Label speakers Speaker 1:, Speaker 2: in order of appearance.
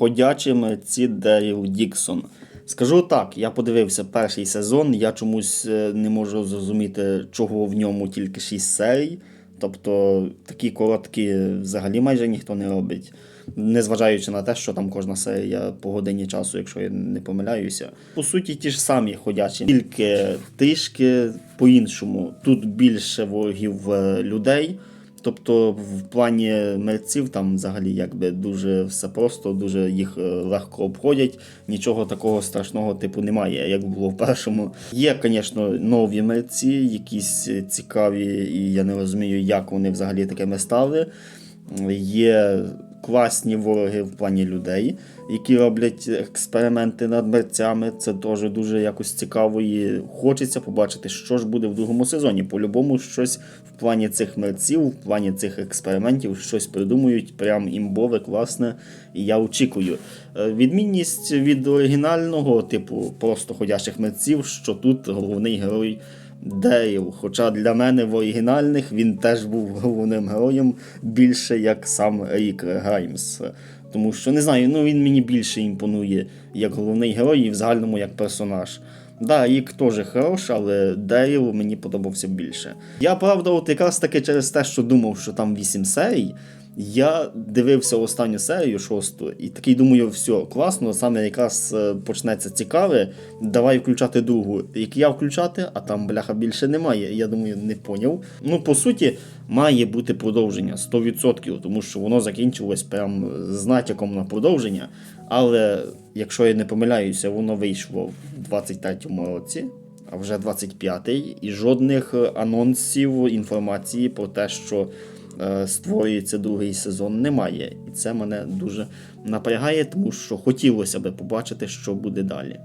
Speaker 1: ходячі мерці Деріл Діксон. Скажу так, я подивився перший сезон, я чомусь е, не можу зрозуміти, чого в ньому тільки 6 серій. Тобто такі короткі взагалі майже ніхто не робить. Незважаючи на те, що там кожна серія по годині часу, якщо я не помиляюся. По суті, ті ж самі ходячі, тільки трішки по-іншому. Тут більше ворогів е, людей. Тобто, в плані мерців там взагалі якби дуже все просто, дуже їх е, легко обходять. Нічого такого страшного типу немає, як було в першому. Є, звісно, нові мерці, якісь е, цікаві, і я не розумію, як вони взагалі такими стали. Є класні вороги в плані людей, які роблять експерименти над мерцями. Це теж дуже якось цікаво і хочеться побачити, що ж буде в другому сезоні. По-любому, щось в плані цих мерців, в плані цих експериментів, щось придумують, прям імбове, класне, і я очікую. Е, Відмінність від оригінального, типу, просто ходячих мерців, що тут головний герой. Дейл, хоча для мене в оригінальних він теж був головним героєм більше як сам Рік Граймс. Тому що не знаю, ну він мені більше імпонує як головний герой і в загальному як персонаж. Да, Рік теж хорош, але Дейл мені подобався більше. Я правда, от якраз таки через те, що думав, що там 8 серій. Я дивився останню серію шосту і такий думаю, все, класно, саме якраз е, почнеться цікаве. Давай включати другу. Як я включати, а там бляха більше немає. Я думаю, не поняв. Ну, по суті, має бути продовження 100%, тому що воно закінчилось прям з натяком на продовження. Але якщо я не помиляюся, воно вийшло в 23-му році. А вже 25-й, і жодних е, анонсів інформації про те, що е, створюється другий сезон, немає. І це мене дуже напрягає, тому що хотілося би побачити, що буде далі.